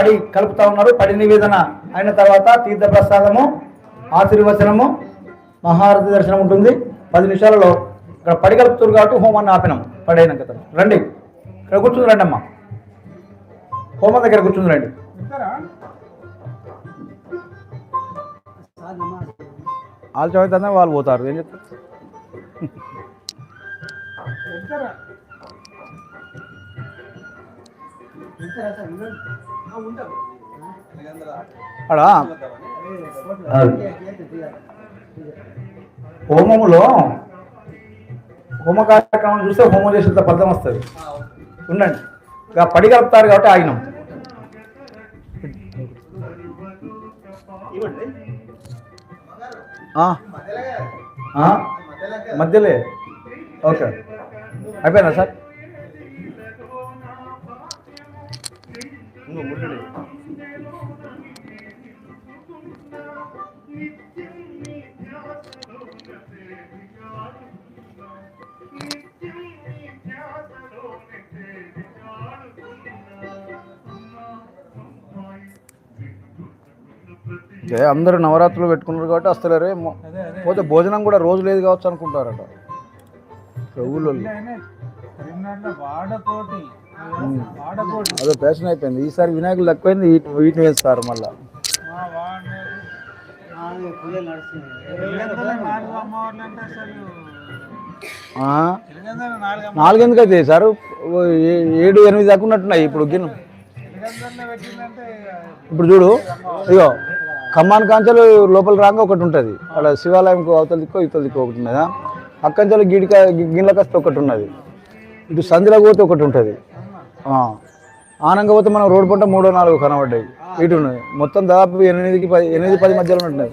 పడి కలుపుతా ఉన్నారు. పడి నివేదన అయిన తర్వాత తీర్థ ప్రసాదము ఆశీర్వచనము మహారథి దర్శనం ఉంటుంది. పది నిమిషాలలో ఇక్కడ పడి కలుపుతారు కాబట్టి హోమాన్ని ఆపినాం. పడైనాక కదా రండి. ఇక్కడ కూర్చుంది రండి అమ్మ హోమం దగ్గర కూర్చుంది రండి. ఆల్చమైతే వాళ్ళు పోతారు. ఏం చెప్తారు? అడా? హోమములో హోమ కార్యక్రమం చూస్తే హోమం చేసేంత ఫలితం వస్తుంది. ఉండండి. ఇక పడి కలుపుతారు కాబట్టి ఆగినాం. ఆ. ఆ? మధ్యలే? ఓకే. అయిపోయిందా సార్? ఏ అందరూ నవరాత్రులు పెట్టుకున్నారు కాబట్టి వస్తలేరు. పోతే భోజనం కూడా రోజు లేదు కావచ్చు అనుకుంటారట. వాడతోటి అదో ఫ్యాషన్ అయిపోయింది. ఈసారి వినాయకులు తక్కువైంది వీటి- వీటిని వేస్తారు మళ్ళా. నాలుగెందుకు అయితే సార్ ఏడు ఎనిమిది దాకా ఉన్నట్టున్నాయి ఇప్పుడు గిన్నె. ఇప్పుడు చూడు ఇగో ఖమ్మాన్ కాంచెలు లోపల రాగా ఒకటి ఉంటుంది. అక్కడ శివాలయం అవతల దిక్కు ఇవతల దిక్కు ఒకటి ఉన్నదా? అక్కంచెలు గిడిక గిన్నెల కష్ట ఒకటి ఉన్నది. ఇటు సంధిలో పోతే ఒకటి ఉంటుంది. ఆనంగా పోతే మనం రోడ్ పంట మూడో నాలుగు కనబడ్డాయి. ఇటు ఉన్నాయి మొత్తం దాదాపు ఎనిమిదికి పది ఎనిమిది పది మధ్యలో ఉంటున్నాయి.